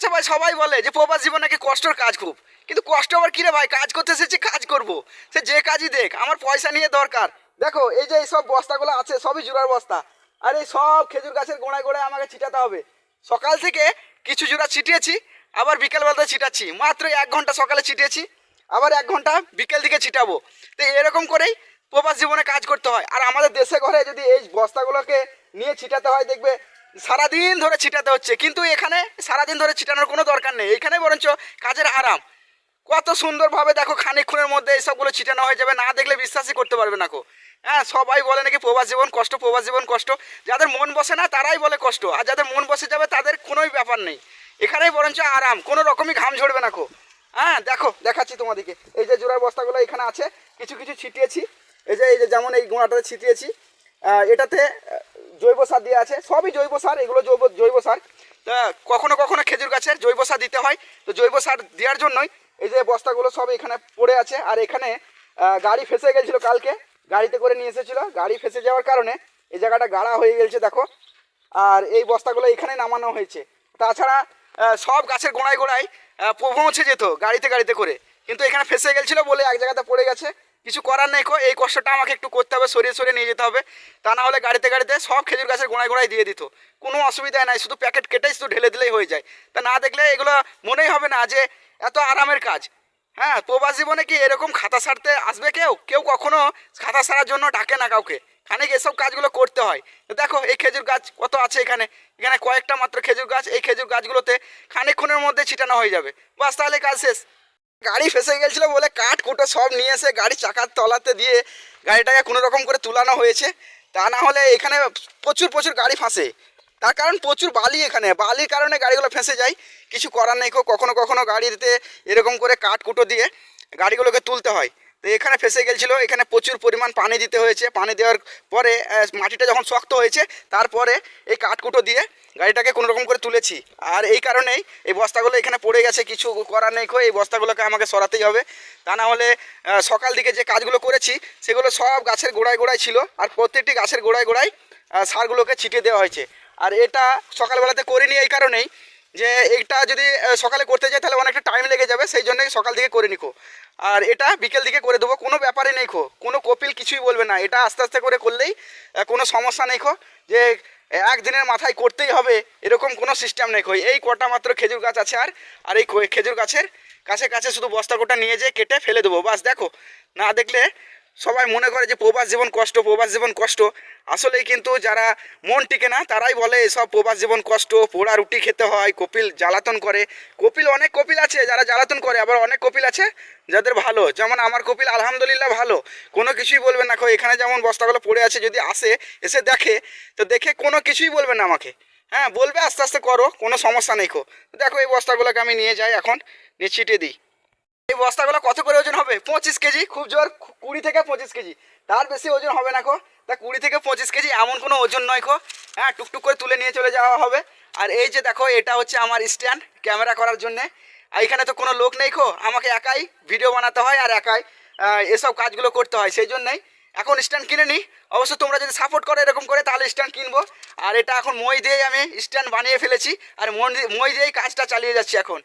আচ্ছা ভাই সবাই বলে যে, প্রবাস জীবন নাকি কষ্টর কাজ খুব। কিন্তু কষ্ট আবার কিরে ভাই? কাজ করতে এসেছি, কাজ করব। সে যে কাজই দেখ, আমার পয়সা নিয়ে দরকার। দেখো, এই যে এই সব বস্তাগুলো আছে, সবই জোড়ার বস্তা। আর এই সব খেজুর গাছের গোড়ায় গোড়ায় আমাকে ছিটাতে হবে। সকাল থেকে কিছু জোড়া ছিটিয়েছি, আবার বিকেলবেলাতে ছিটাচ্ছি। মাত্র এক ঘণ্টা সকালে ছিটিয়েছি, আবার এক ঘণ্টা বিকেল দিকে ছিটাবো। তো এরকম করেই প্রবাস জীবনে কাজ করতে হয়। আর আমাদের দেশে ঘরে যদি এই বস্তাগুলোকে নিয়ে ছিটাতে হয়, দেখবে সারাদিন ধরে ছিটাতে হচ্ছে, কিন্তু এখানে সারাদিন ধরে ছিটানোর কোনো দরকার নেই। এখানে বরঞ্চ কাজের আরাম। কত সুন্দরভাবে দেখো খানিকক্ষণের মধ্যে এইসবগুলো ছিটানো হয়ে যাবে, না দেখলে বিশ্বাসই করতে পারবে না কো। হ্যাঁ সবাই বলে নাকি প্রবাস জীবন কষ্ট, প্রবাস জীবন কষ্ট। যাদের মন বসে না, তারাই বলে কষ্ট। আর যাদের মন বসে যাবে, তাদের কোনোই ব্যাপার নেই। এখানেই বরঞ্চ আরাম, কোনো রকমই ঘাম ঝরবে না কো। হ্যাঁ দেখো, দেখাচ্ছি তোমাদেরকে। এই যে জোড়ার বস্তাগুলো এখানে আছে, কিছু কিছু ছিটিয়েছি। এই যে এই যে যেমন এই গোড়াটাতে ছিটিয়েছি এটাতে জৈব সার দেওয়া আছে, সবই জৈব সার, এগুলো জৈব জৈব সার। তা কখনো কখনো খেজুর গাছের জৈব সার দিতে হয়। তো জৈব সার দেওয়ার জন্যই এই যে বস্তাগুলো সব এখানে পড়ে আছে, আর এখানে গাড়ি ফেসে গেছিল কালকে, গাড়িতে করে নিয়ে এসেছিল। গাড়ি ফেসে যাওয়ার কারণে এই জায়গাটা গাড়া হয়ে গেছে দেখো। আর এই বস্তাগুলো এখানে নামানো হয়েছে। তাছাড়া সব গাছের গোড়ায় গোড়ায় পৌঁছে যেত গাড়িতে গাড়িতে করে। কিন্তু এখানে ফেসে গেছিল বলে এক জায়গাতে পড়ে গেছে। কিছু করার নেই এই কষ্টটা আমাকে একটু করতে হবে, সরিয়ে সরিয়ে নিয়ে যেতে হবে। তা না হলে গাড়িতে গাড়িতে সব খেজুর গাছের গোড়ায় গোড়ায় দিয়ে দিত। কোনো অসুবিধা নাই, শুধু প্যাকেট কেটেই শুধু ঢেলে দিলেই হয়ে যায়। তা না দেখলে এগুলো মনেই হবে না যে এত আরামের কাজ। হ্যাঁ প্রবাস জীবনে কি এরকম খাতা সারতে আসবে কেউ? কেউ কখনো খাতা সারার জন্য ডাকে না কাউকে। খানিক এসব কাজগুলো করতে হয়। দেখো, এই খেজুর গাছ কত আছে এখানে। এখানে কয়েকটা মাত্র খেজুর গাছ, এই খেজুর গাছগুলোতে খানিকক্ষণের মধ্যে ছিটানো হয়ে যাবে। বাস তাহলে কাজ শেষ। গাড়ি ফেসে গেছিল বলে কাঠ কুটো সব নিয়ে এসে গাড়ি চাকার তলাতে দিয়ে গাড়িটাকে কোনো রকম করে তুলানো হয়েছে। তা না হলে এখানে প্রচুর প্রচুর গাড়ি ফাঁসে। তার কারণ প্রচুর বালি এখানে। বালির কারণে গাড়িগুলো ফেঁসে যায়। কিছু করার নেই কখনো কখনো গাড়িতে এরকম করে কাঠ কুটো দিয়ে গাড়িগুলোকে তুলতে হয়। তো এখানে ফেসে গেছিল এখানে প্রচুর পরিমাণ পানি দিতে হয়েছে। পানি দেওয়ার পরে মাটিটা যখন শক্ত হয়েছে, তারপরে এই কাঠকুটো দিয়ে গাড়িটাকে কোনো রকম করে তুলেছি। আর এই কারণেই এই বস্তাগুলো এখানে পড়ে গেছে। কিছু করার নেই এই বস্তাগুলোকে আমাকে সরাতেই হবে। তা না হলে সকাল দিকে যে কাজগুলো করেছি, সেগুলো সব গাছের গোড়ায় গোড়ায় ছিল। আর প্রত্যেকটি গাছের গোড়ায় গোড়ায় সারগুলোকে ছিটিয়ে দেওয়া হয়েছে। আর এটা সকালবেলাতে করিনি এই কারণেই যে, এইটা যদি সকালে করতে যাই, তাহলে অনেকটা টাইম লেগে যাবে। সেই জন্যই সকাল দিকে করে নিখো আর এটা বিকেল দিকে করে দেবো, কোনো ব্যাপারে নেই খো, কোনো কপিল কিছুই বলবে না, এটা আস্তে আস্তে করে করলেই কোনো সমস্যা নেই খো, যে একদিনের মাথায় করতেই হবে, এরকম কোনো সিস্টেম নেই খো, এই কটা মাত্র খেজুর গাছ আছে আর আর এই খেজুর গাছের কাছে কাছে শুধু বস্তা কোটা নিয়ে যেয়ে কেটে ফেলে দেবো, বাস দেখো, না দেখলে সবাই মনে করে যে প্রবাস জীবন কষ্ট, প্রবাস জীবন কষ্ট। আসলেই কিন্তু যারা মন টিকে না, তারাই বলে এসব প্রবাস জীবন কষ্ট, পোড়া রুটি খেতে হয়, কপিল জ্বালাতন করে। কপিল, অনেক কপিল আছে যারা জ্বালাতন করে, আবার অনেক কপিল আছে যাদের ভালো। যেমন আমার কপিল আলহামদুলিল্লাহ ভালো। কোনো কিছুই বলবে না এখানে যেমন বস্তাগুলো পড়ে আছে, যদি আসে, এসে দেখে, তো দেখে কোনো কিছুই বলবে না আমাকে। হ্যাঁ বলবে, আস্তে আস্তে করো, কোনো সমস্যা নেই খো দেখো এই বস্তাগুলোকে আমি নিয়ে যাই, এখন নিয়ে ছিটিয়ে দিই। এই বস্তাগুলো কত করে ওজন হবে? পঁচিশ কেজি, খুব জোর কুড়ি থেকে পঁচিশ কেজি। তার বেশি ওজন হবে না কো তা কুড়ি থেকে পঁচিশ কেজি এমন কোনো ওজন নয় কো হ্যাঁ টুকটুক করে তুলে নিয়ে চলে যাওয়া হবে। আর এই যে দেখো, এটা হচ্ছে আমার স্ট্যান্ড ক্যামেরা করার জন্যে। আর এখানে তো কোনো লোক নেই কো আমাকে একাই ভিডিও বানাতে হয় আর একাই এসব কাজগুলো করতে হয়। সেই জন্যই এখন স্ট্যান্ড কিনে নিই অবশ্য তোমরা যদি সাপোর্ট করো এরকম করে, তাহলে স্ট্যান্ড কিনবো। আর এটা এখন মই দিয়েই আমি স্ট্যান্ড বানিয়ে ফেলেছি। আর মই দিয়েই কাজটা চালিয়ে যাচ্ছি এখন।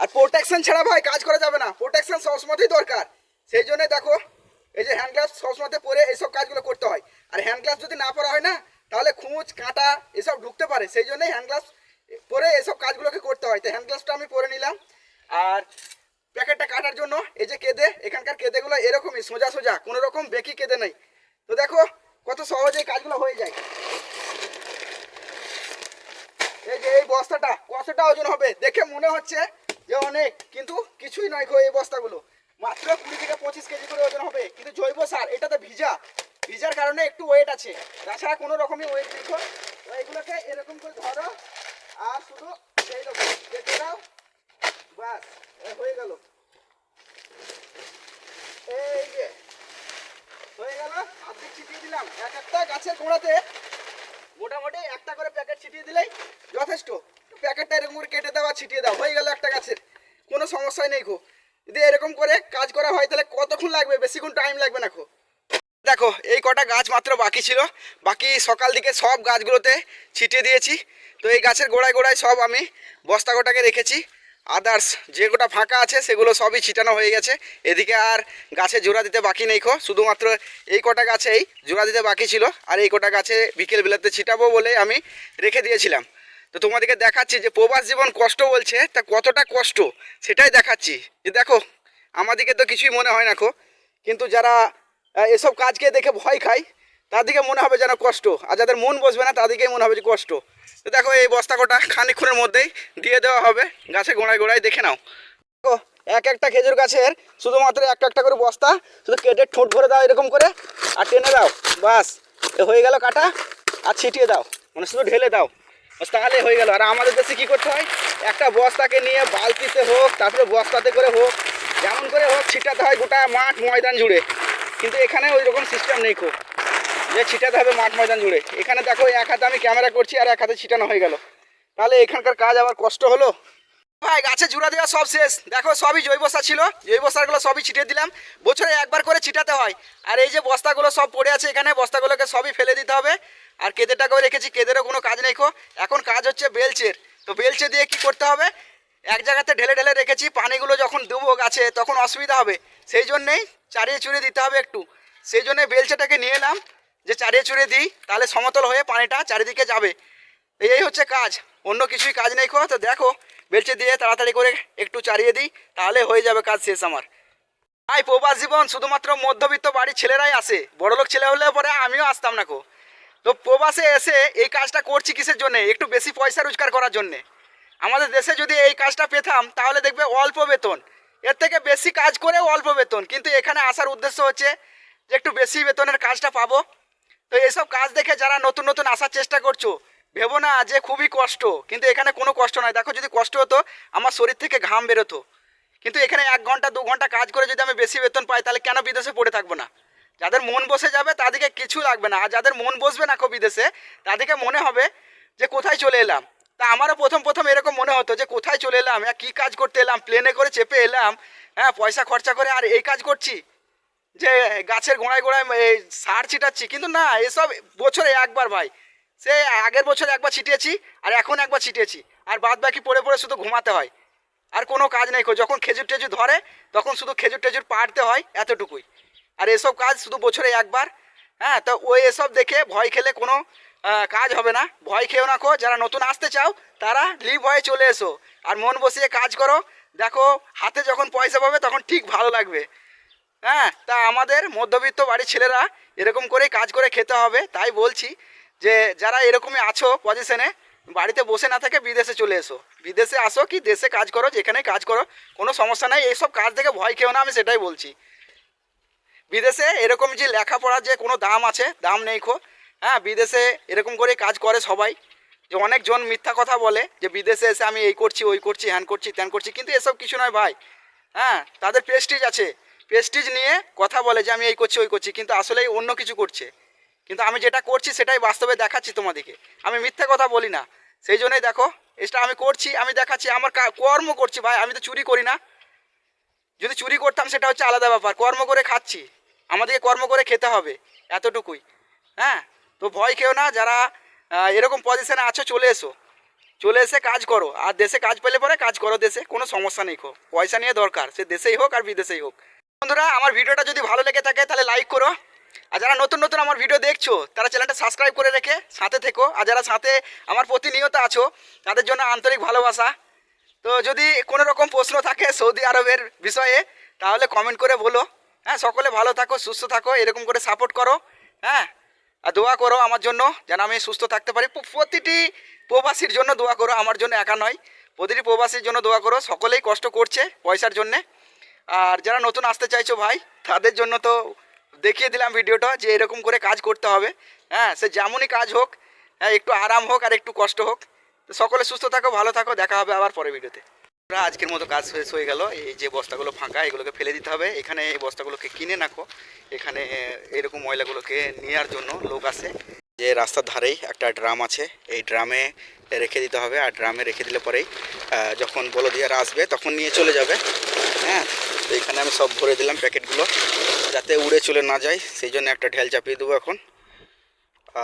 আর প্রোটেকশন ছাড়া ভাই কাজ করা যাবে না। প্রোটেকশন সবসময়তেই দরকার। সেই জন্য দেখো, এই যে হ্যান্ড গ্লাভস সবসময়তে পরে এইসব কাজগুলো করতে হয়। আর হ্যান্ড গ্লাভস যদি না পরা হয় না, তাহলে খুঁচ কাঁটা এসব ঢুকতে পারে। সেই জন্যই হ্যান্ড গ্লাভস পরে এসব কাজগুলোকে করতে হয়। তো হ্যান্ড গ্লাভসটা আমি পরে নিলাম। আর প্যাকেটটা কাটার জন্য, এই যে কেদে, এখানকার কেদেগুলো এরকমই, সোজা সোজা, কোনো রকম বেকি কেদে নেই। তো দেখো, কত সহজেই কাজগুলো হয়ে যায়। এই যে এই বস্তাটা, কতটা ওজন হবে? দেখে মনে হচ্ছে যে অনেক কিন্তু কিছুই নয় গো এই বস্তাগুলো মাত্র কুড়ি থেকে পঁচিশ কেজি করে ওজন হবে কিন্তু জৈব সার এটাতে ভিজা ভিজার কারণে একটু ওয়েট আছে। তাছাড়া কোনো রকমই ওয়েট নেই এগুলোকে এরকম করে ধরো, আর শুধু এই রকম দেখে দাও বাস হয়ে গেল। এই যে, হয়ে গেল। আর্ধেক ছিটিয়ে দিলাম। এক একটা গাছের গোড়াতে মোটামুটি একটা করে প্যাকেট ছিটিয়ে দিলেই যথেষ্ট। প্যাকেটটা এরকম করে কেটে দেওয়া ছিটিয়ে দাও। হয়ে গেল একটা গাছের। কোনো সমস্যাই নেই খো যদি এরকম করে কাজ করা হয়, তাহলে কতক্ষণ লাগবে? বেশিক্ষণ টাইম লাগবে না খো দেখো, এই কটা গাছ মাত্র বাকি ছিল। বাকি সকাল দিকে সব গাছগুলোতে ছিটিয়ে দিয়েছি। তো এই গাছের গোড়ায় গোড়ায় সব আমি বস্তা গোটাকে রেখেছি। আদার্স যে গোটা ফাঁকা আছে, সেগুলো সবই ছিটানো হয়ে গেছে। এদিকে আর গাছে জোড়া দিতে বাকি নেই খো। শুধুমাত্র এই কটা গাছেই জোড়া দিতে বাকি ছিল। আর এই কটা গাছে বিকেল বেলাতে ছিটাবো বলে আমি রেখে দিয়েছিলাম। তো তোমাদেরকে দেখাচ্ছি যে প্রবাস জীবন কষ্ট বলছে, তা কতটা কষ্ট? সেটাই দেখাচ্ছি। যে দেখো আমাদেরকে তো কিছুই মনে হয় না খো। কিন্তু যারা এসব কাজকে দেখে ভয় খায় তাদেরকে মনে হবে যেন কষ্ট। আর যাদের মন বসবে না তাদেরকেই মনে হবে যে কষ্ট। তো দেখো, এই বস্তা কটা খানিক্ষণের মধ্যেই দিয়ে দেওয়া হবে। গাছে গোড়ায় গোড়ায় দেখে নাও। দেখো, এক একটা খেজুর গাছের শুধুমাত্র একটা একটা করে বস্তা। শুধু কেটে ঠোঁট ভরে দাও এরকম করে আর টেনে দাও। বাস হয়ে গেল কাটা। আর ছিটিয়ে দাও। মানে শুধু ঢেলে দাও। তাহলে হয়ে গেল। আর আমাদের দেশে কী করতে হয়? একটা বস্তাকে নিয়ে বালতিতে হোক, তারপরে বস্তাতে করে হোক, যেমন করে হোক, ছিটাতে হয় গোটা মাঠ ময়দান জুড়ে। কিন্তু এখানে ওই রকম সিস্টেম নেই খুব। যে ছিটাতে হবে মাঠ ময়দান জুড়ে। এখানে দেখো, এক হাতে আমি ক্যামেরা করছি আর এক হাতে ছিটানো হয়ে গেল। তাহলে এখানকার কাজ আবার কষ্ট হলো? ভাই, গাছে জুড়া দেওয়া সব শেষ। দেখো, সবই জৈব সার ছিল। জৈব সারগুলো সবই ছিটিয়ে দিলাম। বছরে একবার করে ছিটাতে হয়। আর এই যে বস্তাগুলো সব পড়ে আছে এখানে, বস্তাগুলোকে সবই ফেলে দিতে হবে। আর কেদেটাকেও রেখেছি, কেদেরও কোনো কাজ নেই এখন কাজ হচ্ছে বেলচের। তো বেলচে দিয়ে কি করতে হবে? এক জায়গাতে ঢেলে ঢেলে রেখেছি, পানিগুলো যখন দেবো গাছে তখন অসুবিধা হবে। সেই জন্যেই চারিয়ে চুরিয়ে দিতে হবে একটু। সেই জন্যে বেলচেটাকে নিয়ে এলাম যে চারিয়ে চুরিয়ে দিই, তাহলে সমতল হয়ে পানিটা চারিদিকে যাবে। এই হচ্ছে কাজ। অন্য কিছুই কাজ নেই খো তো দেখো, বেলচে দিয়ে তাড়াতাড়ি করে একটু চারিয়ে দিই, তাহলে হয়ে যাবে কাজ শেষ আমার। ভাই, প্রবাস জীবন শুধুমাত্র মধ্যবিত্ত বাড়ির ছেলেরাই আসে। বড়লোক ছেলে হলে পরে আমিও আসতাম না কো। তো প্রবাসে এসে এই কাজটা করছি কিসের জন্যে? একটু বেশি পয়সা রোজগার করার জন্যে। আমাদের দেশে যদি এই কাজটা পেতাম, তাহলে দেখবে অল্প বেতন। এর থেকে বেশি কাজ করে অল্প বেতন। কিন্তু এখানে আসার উদ্দেশ্য হচ্ছে যে একটু বেশি বেতনের কাজটা পাবো। তো এইসব কাজ দেখে যারা নতুন নতুন আসার চেষ্টা করছ, ভেবো না যে খুবই কষ্ট। কিন্তু এখানে কোনো কষ্ট নয়। দেখো, যদি কষ্ট হতো, আমার শরীর থেকে ঘাম বেরোতো। কিন্তু এখানে এক ঘণ্টা, দু ঘণ্টা কাজ করে যদি আমি বেশি বেতন পাই, তাহলে কেন বিদেশে পড়ে থাকব না? যাদের মন বসে যাবে, তাদেরকে কিছু লাগবে না। আর যাদের মন বসবে না কো বিদেশে, তাদেরকে মনে হবে যে কোথায় চলে এলাম। তা আমারও প্রথম প্রথম এরকম মনে হতো যে কোথায় চলে এলাম হ্যাঁ কী কাজ করতে এলাম প্লেনে করে চেপে এলাম হ্যাঁ পয়সা খরচা করে আর এই কাজ করছি, যে গাছের গোড়ায় গোড়ায় এই সার ছিটাচ্ছি কিন্তু না, এসব বছরে একবার ভাই, সে আগের বছর একবার ছিটিয়েছি আর এখন একবার ছিটিয়েছি, আর বাদ বাকি পড়ে পড়ে শুধু ঘুমাতে হয়, আর কোনো কাজ নেই কো। যখন খেজুর টেজুর ধরে, তখন শুধু খেজুর টেজুর পাড়তে হয় এতটুকুই, আর এসব কাজ শুধু বছরে একবার হ্যাঁ তো ওই এসব দেখে ভয় খেলে কোনো কাজ হবে না, ভয় খেয়েও না কো, যারা নতুন আসতে চাও, তারা হয়ে চলে এসো। আর মন বসিয়ে কাজ করো। দেখো, হাতে যখন পয়সা পাবে, তখন ঠিক ভালো লাগবে। হ্যাঁ তা আমাদের মধ্যবিত্ত বাড়ির ছেলেরা এরকম করেই কাজ করে খেতে হবে, তাই বলছি যে, যারা এরকমই আছো পজিশনে বাড়িতে বসে না থেকে বিদেশে চলে এসো। বিদেশে আসো কি, দেশে কাজ করো, যেখানে কাজ করো, কোনো সমস্যা নাই, এইসব কাজ থেকে ভয় খেও না, আমি সেটাই বলছি। বিদেশে এরকম যে লেখাপড়ার যে কোনো দাম আছে, দাম নেই খো হ্যাঁ বিদেশে এরকম করে কাজ করে সবাই। যে অনেকজন মিথ্যা কথা বলে যে বিদেশে এসে আমি এই করছি, ওই করছি, হ্যান করছি, ত্যান করছি, কিন্তু এসব কিছু নয় ভাই। হ্যাঁ তাদের প্রেস্টিজ আছে। প্রেস্টিজ নিয়ে কথা বলে যে আমি এই করছি, ওই করছি, কিন্তু আসলেই অন্য কিছু করছে। কিন্তু আমি যেটা করছি সেটাই বাস্তবে দেখাচ্ছি তোমাদেরকে। আমি মিথ্যা কথা বলি না। সেই জন্যই দেখো এটা আমি করছি, আমি দেখাচ্ছি, আমার কর্ম করছি ভাই, আমি তো চুরি করি না। যদি চুরি করতাম সেটা হচ্ছে আলাদা ব্যাপার। কর্ম করে খাচ্ছি। আমাদেরকে কর্ম করে খেতে হবে, এতটুকুই। হ্যাঁ তো ভয় খেও না, যারা এরকম পজিশনে আছো, চলে এসো। চলে এসে কাজ করো। আর দেশে কাজ পেলে পরে কাজ করো দেশে, কোনো সমস্যা নেই খো পয়সা নিয়ে দরকার, সে দেশেই হোক আর বিদেশেই হোক। বন্ধুরা, আমার ভিডিওটা যদি ভালো লেগে থাকে, তাহলে লাইক করো। আর যারা নতুন নতুন আমার ভিডিও দেখছ, তারা চ্যানেলটা সাবস্ক্রাইব করে রেখে সাথে থেকো। আর যারা সাথে আমার প্রতিনিয়ত আছো, তাদের জন্য আন্তরিক ভালোবাসা। তো যদি কোনো রকম প্রশ্ন থাকে সৌদি আরবের বিষয়ে, তাহলে কমেন্ট করে বলো। হ্যাঁ সকলে ভালো থাকো, সুস্থ থাকো, এরকম করে সাপোর্ট করো। হ্যাঁ দোয়া করো আমার জন্য, যেন আমি সুস্থ থাকতে পারি। প্রতিটি প্রবাসীর জন্য দোয়া করো, আমার জন্য একা নয়। প্রতিটি প্রবাসীর জন্য দোয়া করো, সকলেই কষ্ট করছে পয়সার জন্যে। আর যারা নতুন আসতে চাইছো ভাই, তাদের জন্য তো দেখিয়ে দিলাম ভিডিওটা যে এরকম করে কাজ করতে হবে। হ্যাঁ সে যেমনই কাজ হোক হ্যাঁ একটু আরাম হোক আর একটু কষ্ট হোক। সকলে সুস্থ থাকো, ভালো থাকো, দেখা হবে আবার পরের ভিডিওতে। আমরা আজকের মতো কাজ শেষ হয়ে গেল। এই যে বস্তাগুলো ফাঁকা, এগুলোকে ফেলে দিতে হবে। এখানে এই বস্তাগুলোকে কিনে নাকো এখানে এরকম ময়লাগুলোকে নেওয়ার জন্য লোক আসে। যে রাস্তার ধারেই একটা ড্রাম আছে, এই ড্রামে রেখে দিতে হবে। আর ড্রামে রেখে দিলে পরেই যখন বলদিয়ারা আসবে, তখন নিয়ে চলে যাবে। হ্যাঁ? তো এখানে আমি সব ভরে দিলাম প্যাকেটগুলো, যাতে উড়ে চলে না যায়। সেই জন্য একটা ঢেল চাপিয়ে দেবো এখন।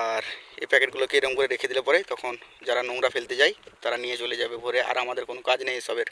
আর এই প্যাকেটগুলোকে এরকম করে রেখে দিলে পরে তখন যারা নোংরা ফেলতে যায়, তারা নিয়ে চলে যাবে ভরে। আর আমাদের কোনো কাজ নেই এসবের।